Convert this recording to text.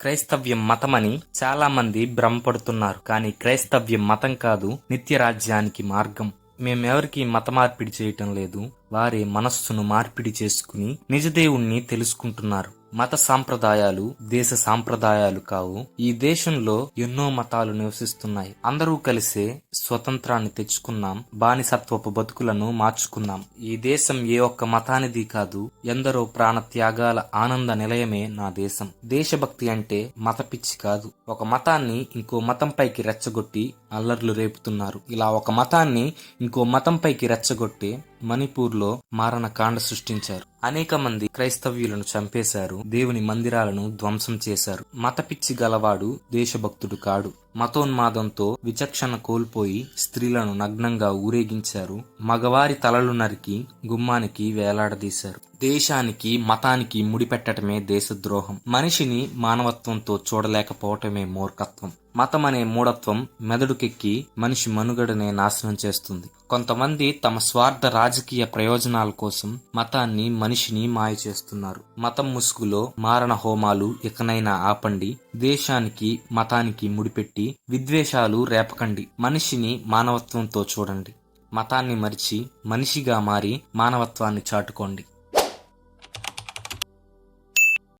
క్రైస్తవ్యం మతమని చాలా మంది భ్రమపడుతున్నారు. కానీ క్రైస్తవ్యం మతం కాదు నిత్య రాజ్యానికి మార్గం. మేమెవరికి మత మార్పిడి చేయటం లేదు. వారి మనస్సును మార్పిడి చేసుకుని నిజదేవుణ్ణి తెలుసుకుంటున్నారు. మత సాంప్రదాయాలు దేశ సాంప్రదాయాలు కావు. ఈ దేశంలో ఎన్నో మతాలు నివసిస్తున్నాయి. అందరూ కలిసే స్వతంత్రాన్ని తెచ్చుకున్నాం. బానిసత్వపు బతుకులను మార్చుకున్నాం. ఈ దేశం ఏ ఒక్క మతానిది కాదు. ఎందరో ప్రాణ త్యాగాల ఆనంద నిలయమే నా దేశం. దేశభక్తి అంటే మత పిచ్చి కాదు. ఒక మతాన్ని ఇంకో మతంపైకి రెచ్చగొట్టి అల్లర్లు రేపుతున్నారు. ఇలా ఒక మతాన్ని ఇంకో మతంపైకి రెచ్చగొట్టి మణిపూర్లో మారణ కాండ సృష్టించారు. అనేక మంది క్రైస్తవ్యులను చంపేశారు దేవుని మందిరాలను ధ్వంసం చేశారు. మత పిచ్చి గలవాడు దేశభక్తుడు కాడు. మతోన్మాదంతో విచక్షణ కోల్పోయి స్త్రీలను నగ్నంగా ఊరేగించారు. మగవారి తలలు నరికి గుమ్మానికి వేలాడదీశారు. దేశానికి మతానికి ముడిపెట్టడమే దేశద్రోహం. మనిషిని మానవత్వంతో చూడలేకపోవటమే మూర్ఖత్వం. మతం అనే మూఢత్వం మెదడుకెక్కి మనిషి మనుగడనే నాశనం చేస్తుంది. కొంతమంది తమ స్వార్థ రాజకీయ ప్రయోజనాల కోసం మతాన్ని మనిషిని మాయ చేస్తున్నారు. మతం ముసుగులో మారణ హోమాలు ఇకనైనా ఆపండి దేశానికి మతానికి ముడిపెట్టి విద్వేషాలు రేపకండి. మనిషిని మానవత్వంతో చూడండి. మతాన్ని మరిచి మనిషిగా మారి మానవత్వాన్ని చాటుకోండి.